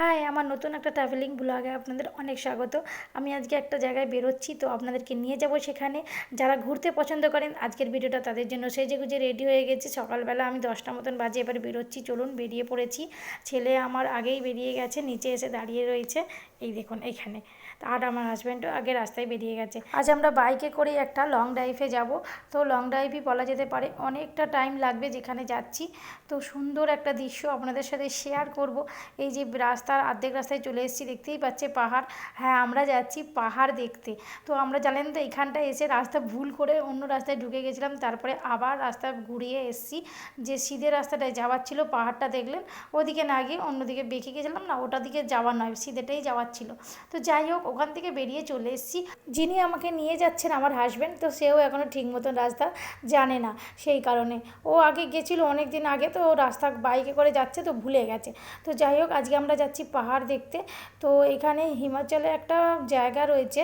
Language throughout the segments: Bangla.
হাই, আমার নতুন একটা ট্রাভেলিং ব্লগে আপনাদের অনেক স্বাগত। আমি আজকে একটা জায়গায় বেরোচ্ছি, তো আপনাদেরকে নিয়ে যাব সেখানে। যারা ঘুরতে পছন্দ করেন, আজকের ভিডিওটা তাদের জন্য সেজে গুজে রেডি হয়ে গেছে। সকালবেলা আমি দশটা মতন বাজে এবার বেরোচ্ছি। চলুন, বেরিয়ে পড়েছি। ছেলে আমার আগেই বেরিয়ে গেছে, নিচে এসে দাঁড়িয়ে রয়েছে। এই দেখুন এইখানে আর আমার হাজব্যান্ডও আগে রাস্তায় বেরিয়ে গেছে। আজ আমরা বাইকে করে একটা লং ড্রাইভে যাব। তো লং ড্রাইভই বলা যেতে পারে অনেকটা টাইম লাগবে যেখানে যাচ্ছি। তো সুন্দর একটা দৃশ্য আপনাদের সাথে শেয়ার করব। এই যে রাস্তার অর্ধেক রাস্তায় চলে এসেছি, দেখতেই পাচ্ছে পাহাড়। হ্যাঁ আমরা যাচ্ছি পাহাড় দেখতে। তো আমরা জানেন তো এইখানটায় এসে রাস্তা ভুল করে অন্য রাস্তায় ঢুকে গেছিলাম। তারপরে আবার রাস্তা ঘুরিয়ে এসেছি। যে সিধে রাস্তাটায় যাওয়ার ছিল পাহাড়টা দেখলেন, ওদিকে না গিয়ে অন্যদিকে বেঁকে গেছিলাম না, ওটা দিকে যাওয়ার নয়, সিধেটাই যাওয়ার ছিল। তো যাই হোক ওখান থেকে বেরিয়ে চলে এসেছি। যিনি আমাকে নিয়ে যাচ্ছেন আমার হাজব্যান্ড তো সেও এখনও ঠিক মতন রাস্তা জানে না সেই কারণে। ও আগে গেছিল অনেক দিন আগে, তো রাস্তা বাইকে করে যাচ্ছে, তো ভুলে গেছে। তো যাই হোক, আজকে আমরা যাচ্ছি পাহাড় দেখতে। তো এখানে হিমাচলে একটা জায়গা রয়েছে,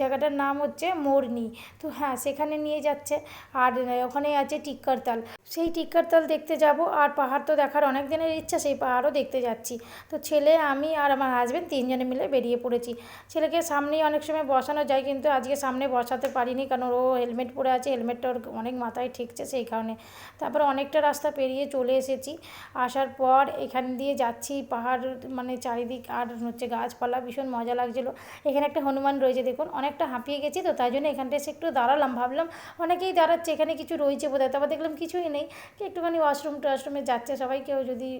জায়গাটার নাম হচ্ছে মোরনি। তো হ্যাঁ সেখানে নিয়ে যাচ্ছে। আর ওখানে আছে টিক্কারতাল। সেই টিক্কারতাল দেখতে যাব, আর পাহাড় তো দেখার অনেক দিনের ইচ্ছা, সেই পাহাড়ও দেখতে যাচ্ছি। তো ছেলে, আমি আর আমার হাজব্যান্ড তিনজনে মিলে বেরিয়ে পড়েছি। ছেলেকে সামনেই অনেক সময় বসানো যায়, কিন্তু আজকে সামনে বসাতে পারিনি কারণ ও হেলমেট পরে আছে, হেলমেটটা ওর অনেক মাথায় ঠেকছে সেই কারণে। তারপরে অনেকটা রাস্তা পেরিয়ে চলে এসেছি। আসার পর এখান দিয়ে যাচ্ছি, পাহাড় মানে চারিদিক আর হচ্ছে গাছপালা ভীষণ মজা লাগছিল। এখানে একটা হনুমান রয়েছে দেখুন, অনেকটা হাঁপিয়ে গেছি তো তাই জন্য এখানটা এসে একটু দাঁড়ালাম, ভাবলাম অনেকেই দাঁড়াচ্ছে, এখানে কিছু রয়েছে বোধহয়, তারপর দেখলাম কিছুই নেই। একটুখানি ওয়াশরুম টওয়াশরুমে যাচ্ছে সবাই, কেউ যদি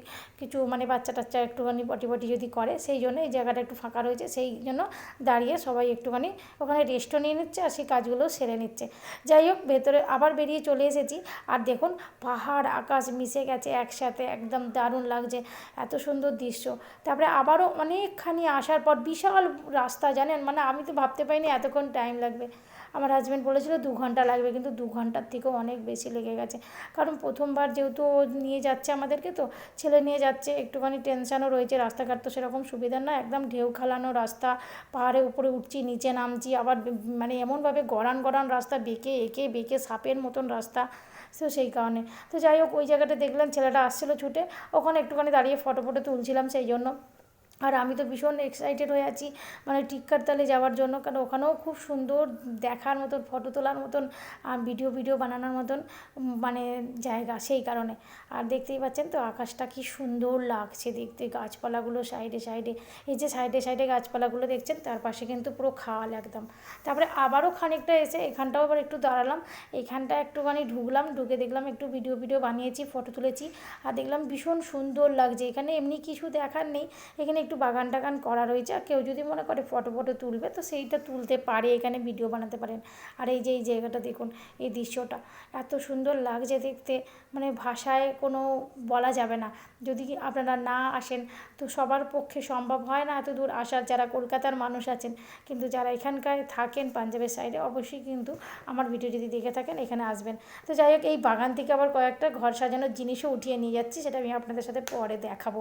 কিছু মানে বাচ্চা টাচ্চা একটুখানি পটি পটি যদি করে, সেই জন্য এই জায়গাটা একটু ফাঁকা রয়েছে, সেই জন্য দাঁড়িয়ে সবাই একটুখানি ওখানে রেস্টও নিয়ে নিচ্ছে আর সেই কাজগুলোও সেরে নিচ্ছে। যাই হোক, ভেতরে আবার বেরিয়ে চলে এসেছি। আর দেখুন, পাহাড়, আকাশ মিশে গেছে একসাথে, একদম দারুণ লাগছে, এত সুন্দর দৃশ্য। তারপরে আবারও অনেকখানি আসার পর বিশাল রাস্তা, জানেন? মানে আমি তো ভাবতে পারিনি এতক্ষণ টাইম লাগবে। আমার হাজব্যান্ড বলেছিল দু ঘণ্টা লাগবে, কিন্তু দু ঘণ্টার থেকেও অনেক বেশি লেগে গেছে। কারণ প্রথমবার যেহেতু নিয়ে যাচ্ছে আমাদেরকে তো, ছেলে নিয়ে যাচ্ছে, একটুখানি টেনশানও রয়েছে, রাস্তাঘাট তো সেরকম সুবিধা না, একদম ঢেউ খালানো রাস্তা পাহাড়ে উপরে উঠছি, নিচে নামছি, আবার মানে এমনভাবে গড়ান গড়ান রাস্তা, বেঁকে এঁকে বেঁকে সাপের মতন রাস্তা তো সেই কারণে। তো যাই হোক, ওই জায়গাটা দেখলাম, ছেলেটা আসছিল ছুটে, ওখানে একটুখানি দাঁড়িয়ে ফটো ফটো তুলছিলাম সেই জন্য। আর আমি তো ভীষণ এক্সাইটেড হয়ে আছি মানে টিক্কারতালে যাওয়ার জন্য, কারণ ওখানেও খুব সুন্দর দেখার মতন ফটো তোলার মতন ভিডিও ভিডিও বানানোর মতন মানে জায়গা সেই কারণে। আর দেখতেই পাচ্ছেন তো আকাশটা কি সুন্দর লাগছে দেখতে, গাছপালাগুলো সাইডে সাইডে, এই যে সাইডে সাইডে গাছপালাগুলো দেখছেন, তার পাশে কিন্তু পুরো খাওয়াল একদম। তারপরে আবারও খানিকটা এসে এখানটাও আবার একটু দাঁড়ালাম, এখানটা একটুখানি ঢুকলাম, ঢুকে দেখলাম একটু ভিডিও ভিডিও বানিয়েছি ফটো তুলেছি, আর দেখলাম ভীষণ সুন্দর লাগছে, এখানে এমনি কিছু দেখার নেই, এখানে একটু বাগান টাগান করা রয়েছে। আর কেউ যদি মনে করে ফটো ফটো তুলবে, তো সেইটা তুলতে পারে, এখানে ভিডিও বানাতে পারেন। আর এই যে, এই জায়গাটা দেখুন, এই দৃশ্যটা। এত সুন্দর লাগছে দেখতে মানে ভাষায় কোনো বলা যাবে না। যদি আপনারা না আসেন, তো সবার পক্ষে সম্ভব হয় না এত দূর আসার। যারা কলকাতার মানুষ আছেন, কিন্তু যারা এখানকার থাকেন পাঞ্জাবের সাইডে অবশ্যই কিন্তু আমার ভিডিও যদি দেখে থাকেন, এখানে আসবেন। তো যাই হোক, এই বাগান থেকে আবার কয়েকটা ঘর সাজানোর জিনিসও উঠিয়ে নিয়ে যাচ্ছি, সেটা আমি আপনাদের সাথে পরে দেখাবো।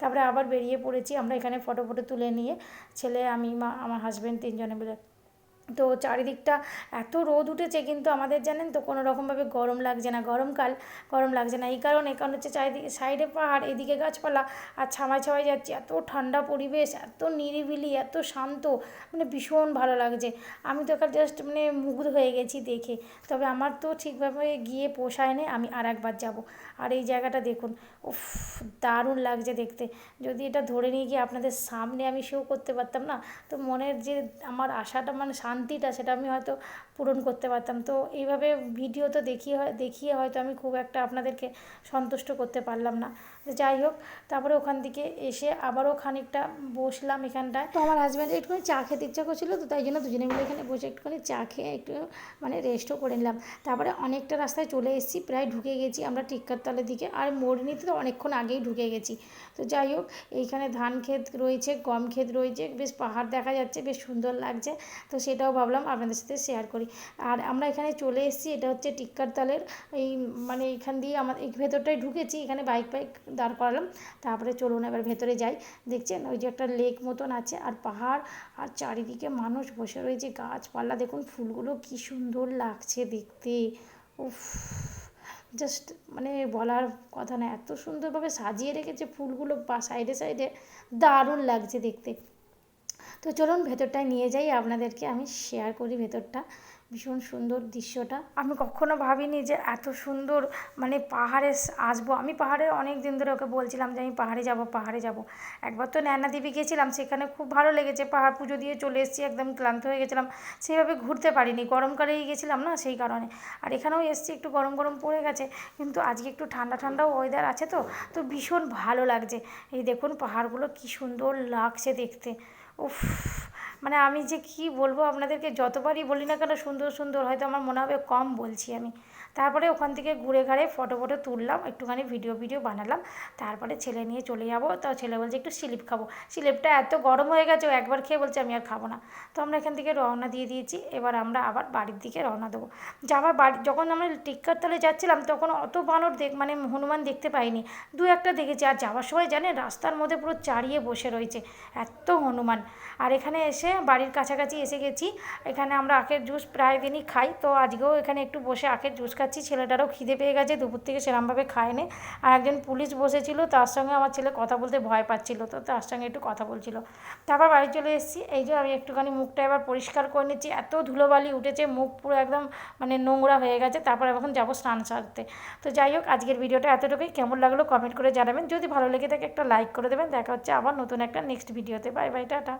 তারপরে আবার বেরিয়ে পড়েছি আমরা এখানে ফটো ফটো তুলে নিয়ে ছেলে আমি মা আমার হাজব্যান্ড তিনজনে মিলে তো চারিদিকটা এত রোদ উঠেছে কিন্তু আমাদের জানেন তো, কোনো রকমভাবে গরম লাগছে না, গরমকাল, গরম লাগছে না। এই কারণে, কারণ হচ্ছে চারিদিকে সাইডে পাহাড়, এদিকে গাছপালা আর ছামায় ছামায় যাচ্ছি। এত ঠান্ডা পরিবেশ, এত নিরিবিলি, এত শান্ত মানে ভীষণ ভালো লাগছে। আমি তো এখানে জাস্ট মানে মুগ্ধ হয়ে গেছি দেখে। তবে আমার তো ঠিকভাবে গিয়ে পোষায় নেই আমি আর একবার যাব। আর এই জায়গাটা দেখুন, উফ, দারুণ লাগছে দেখতে। যদি এটা ধরে নিয়ে গিয়ে আপনাদের সামনে আমি শো করতে পারতাম না, তো মনের যে আমার আশাটা মানে শান্তিটা সেটা আমি হয়তো পূরণ করতে পারতাম। তো এইভাবে ভিডিও তো দেখিয়ে দেখিয়ে হয়তো আমি খুব একটা আপনাদেরকে সন্তুষ্ট করতে পারলাম না। যাই হোক, তারপরে ওখান থেকে এসে আবারও খানিকটা বসলাম এখানটায়। তো আমার হাজব্যান্ডের একটুখানি চা খেতে ইচ্ছা করছিল, তো তাই জন্য দুজনে মিলে এখানে বসে একটুখানি চা খেয়ে একটু মানে রেস্টও করে নিলাম। তারপরে অনেকটা রাস্তায় চলে এসেছি, প্রায় ঢুকে গেছি আমরা টিক্কারতলের দিকে। আর মোড়নিতে তো অনেকক্ষণ আগেই ঢুকে গেছি। তো যাই হোক, এইখানে ধান ক্ষেত রয়েছে, গম ক্ষেত রয়েছে, বেশ পাহাড় দেখা যাচ্ছে, বেশ সুন্দর লাগছে। তো সেটাও ভাবলাম আপনাদের সাথে শেয়ার করি। আর আমরা এখানে চলে এসেছি, এটা হচ্ছে টিক্কারতলের এই মানে এখান দিয়ে আমার এই ভেতরটায় ঢুকেছি, এখানে বাইক বাইক দাঁড় করালাম। তারপরে চলুন এবার ভেতরে যাই। দেখছেন, ওই যে একটা লেক মতন আছে আর পাহাড় আর চারিদিকে মানুষ বসে রয়েছে। গাছপালা, দেখুন ফুলগুলো কি সুন্দর লাগছে দেখতে। উফ জাস্ট মানে বলার কথা না, এত সুন্দরভাবে সাজিয়ে রেখেছে ফুলগুলো বা সাইডে সাইডে দারুণ লাগছে দেখতে। তো চলুন ভেতরটায় নিয়ে যাই। আপনাদেরকে আমি শেয়ার করি ভেতরটা। ভীষণ সুন্দর দৃশ্যটা। আমি কখনো ভাবিনি যে এত সুন্দর মানে পাহাড়ে আসব। আমি পাহাড়ে অনেক দিন ধরে ওকে বলছিলাম যে আমি পাহাড়ে যাব পাহাড়ে যাব। একবার তো নয়না দেবী গেছিলাম, সেখানে খুব ভালো লেগেছে। পাহাড় পুজো দিয়ে চলে এসেছি, একদম ক্লান্ত হয়ে গেছিলাম। সেভাবে ঘুরতে পারিনি। গরমকালেই গেছিলাম না সেই কারণে। আর এখানেও এসেছি, একটু গরম গরম পড়ে গেছে। কিন্তু আজকে একটু ঠান্ডা ঠান্ডাও ওয়েদার আছে তো তো ভীষণ ভালো লাগছে। এই দেখুন পাহাড়গুলো কি সুন্দর লাগছে দেখতে। উফ। মানে আমি যে কি বলব, আপনাদেরকে যতবারই বলি না কেন সুন্দর সুন্দর, হয়তো আমার মনে হবে কম বলছি আমি। তারপরে ওখান থেকে ঘুরে ঘাড়ে ফটো ফটো তুললাম, একটুখানি ভিডিও ভিডিও বানালাম, তারপরে ছেলে নিয়ে চলে যাব। তো ছেলে বলছে, একটু স্লিপ খাব। স্লিপটা এত গরম হয়ে গেছে, ও একবার খেয়ে বলছে, আমি আর খাব না। তো আমরা এখান থেকে রওনা দিয়ে দিয়েছি, এবার আমরা আবার বাড়ির দিকে রওনা দেবো। যাবার বাড়ি, যখন আমরা টিক্কার তলে যাচ্ছিলাম, তখন অত বানর দেখ মানে হনুমান দেখতে পাইনি। দু একটা দেখেছি, আর যাওয়ার সময় জানে রাস্তার মধ্যে পুরো চারিয়ে বসে রয়েছে, এত হনুমান। আর এখানে এসে বাড়ির কাছাকাছি এসে গেছি, এখানে আমরা আখের জুস প্রায় দিনই খাই, তো আজকেও এখানে একটু বসে আখের জুস খাচ্ছি, ছেলেটারও খিদে পেয়ে গেছে, দুপুর থেকে সেরমভাবে খায়নি। আর একজন পুলিশ বসেছিল, তার সঙ্গে আমার ছেলে কথা বলতে ভয় পাচ্ছিল, তো তার সঙ্গে একটু কথা বলছিল। তারপর বাড়ি চলে এসেছি, এই যে আমি একটুখানি মুখটা এবার পরিষ্কার করে নিচ্ছি, এত ধুলোবালি উঠেছে, মুখ পুরো একদম মানে নোংরা হয়ে গেছে, তারপর এখন যাব স্নান সারতে। তো যাই হোক, আজকের ভিডিওটা এতটুকুই, কেমন লাগল কমেন্ট করে জানাবেন, যদি ভালো লেগে থাকে একটা লাইক করে দেবেন, দেখা হচ্ছে আবার নতুন একটা নেক্সট ভিডিওতে বাই বাই টাটা।